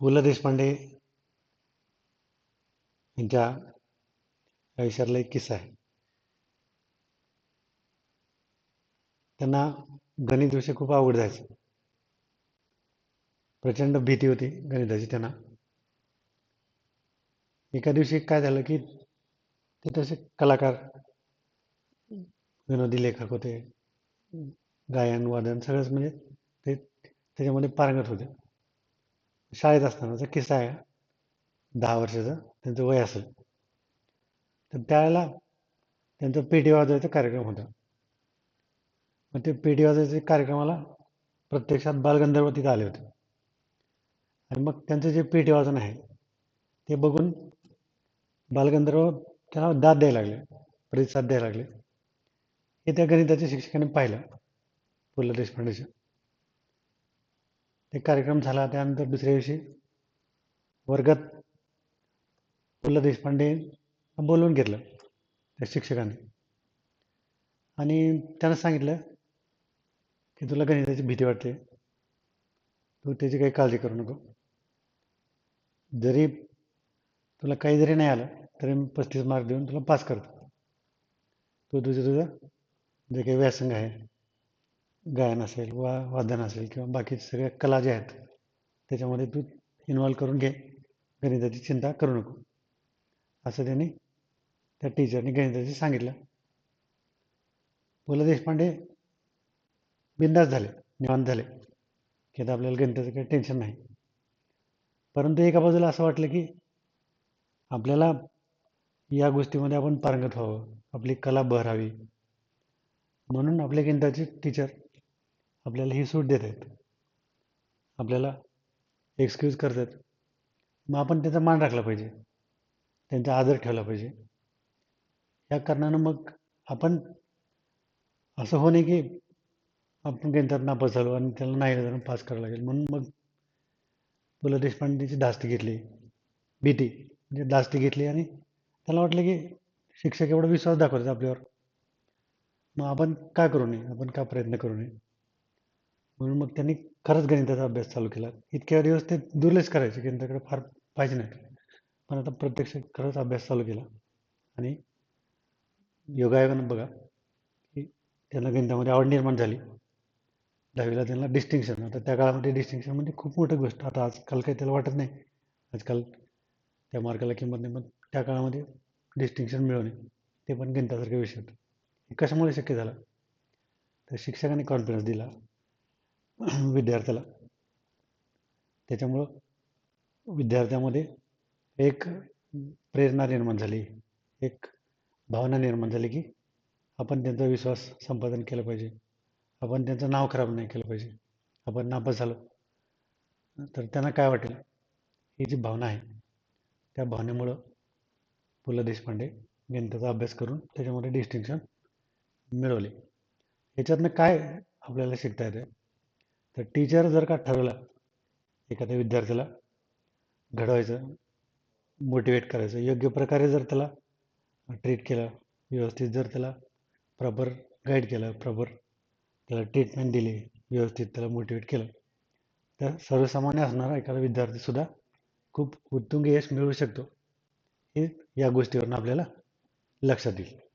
पु ल देशपांडे यांच्या आयुष्यातला एक किस्सा आहे. त्यांना गणित विषय खूप आवड जायचं. प्रचंड भीती होती गणिताची त्यांना. एका दिवशी काय झालं की ते तसे कलाकार विनोदी लेखक होते. गायन वादन सगळंच म्हणजे ते त्याच्यामध्ये पारंगत होते. शाळेत असतानाचा किस्सा आहे. दहा वर्षाचा. त्यांचं वय असेल. तर त्यावेळेला त्यांचा पेटी वाजवायचा कार्यक्रम होता. मग ते पेटी वाजवायच्या कार्यक्रमाला प्रत्यक्षात बालगंधर्व तिथं आले होते. आणि मग त्यांचं जे पेटी वाजन आहे ते बघून बालगंधर्व त्याला दाद द्यायला लागले. प्रतिसाद द्यायला लागले. हे त्या गणिताच्या शिक्षकाने पाहिलं. पु ल देशपांडेच्या ते कार्यक्रम झाला त्यानंतर दुसऱ्या दिवशी वर्गात पु ल देशपांडे बोलवून घेतलं त्या शिक्षकाने. आणि त्यांना सांगितलं की तुला गणिताची भीती वाटते. तू त्याची काही काळजी करू नको. जरी तुला काही जरी नाही आलं तरी मी पस्तीस मार्क देऊन तुला पास करतो. तू तुझं तुझं जे काही व्यासंग आहे गायन असेल वा वादन असेल किंवा बाकीच्या सगळ्या कला ज्या आहेत त्याच्यामध्ये तू इन्वॉल्व करून घे. गणिताची चिंता करू नको. असं त्यांनी त्या टीचरने गणिताची सांगितलं. पु ल देशपांडे बिंदास झाले निवांत झाले की आता आपल्याला गणिताचं काही टेन्शन नाही. परंतु एका बाजूला असं वाटलं की आपल्याला या गोष्टीमध्ये आपण पारंगत व्हावं आपली कला बहरावी. म्हणून आपले गणिताचे टीचर आपल्याला ही सूट देत आहेत. आपल्याला एक्सक्यूज करतात मग आपण त्याचा मान राखला पाहिजे. त्यांचा आदर ठेवला पाहिजे. या कारणानं मग आपण असं होणे की आपण गणितात नापास झालो आणि त्याला नाही जाणं पास करावं लागेल. म्हणून मग पु ल देशपांडेची धास्ती घेतली. भीती म्हणजे धास्ती घेतली आणि त्याला वाटलं की शिक्षक एवढा विश्वास दाखवतात आपल्यावर. मग आपण काय करू नये? आपण का प्रयत्न करू नये? म्हणून मग त्यांनी खरंच गणिताचा अभ्यास चालू केला. इतक्या दिवस ते दुर्लक्ष करायचे गणिताकडे फार पाहिजे नाही पण आता प्रत्यक्ष खरंच अभ्यास चालू केला. आणि योगायोगानं बघा की त्यांना गणितामध्ये आवड निर्माण झाली. दहावीला त्यांना डिस्टिंक्शन आता त्या काळामध्ये डिस्टिंक्शन म्हणजे खूप मोठी गोष्ट. आता आजकाल काही त्याला वाटत नाही. आजकाल त्या मार्काला किंमत नाही. मग त्या काळामध्ये डिस्टिंक्शन मिळवणे ते पण गणितासारखे विषय होते. हे कशामुळे शक्य झालं? तर शिक्षकांनी कॉन्फिडन्स दिला. विद्यार्थ्याला. त्याच्यामुळं विद्यार्थ्यामध्ये एक प्रेरणा निर्माण झाली. एक भावना निर्माण झाली की आपण त्यांचा विश्वास संपादन केला पाहिजे. आपण त्यांचं नाव खराब नाही केलं पाहिजे. आपण नापास झालो. तर त्यांना काय वाटेल? ही जी भावना आहे त्या भावनेमुळं पु ल देशपांडे गणिताचा अभ्यास करून त्याच्यामध्ये डिस्टिंक्शन मिळवले. याच्यातनं काय आपल्याला शिकता येतं तर टीचर जर का ठरवलं एखाद्या विद्यार्थ्याला घडवायचं मोटिवेट करायचं योग्य प्रकारे जर त्याला ट्रीट केलं व्यवस्थित जर त्याला प्रॉपर गाईड केलं प्रॉपर त्याला ट्रीटमेंट दिली व्यवस्थित त्याला मोटिवेट केलं तर सर्वसामान्य असणारा एखादा विद्यार्थीसुद्धा खूप उत्तुंग यश मिळवू शकतो. हे या गोष्टीवरून आपल्याला लक्षात येईल.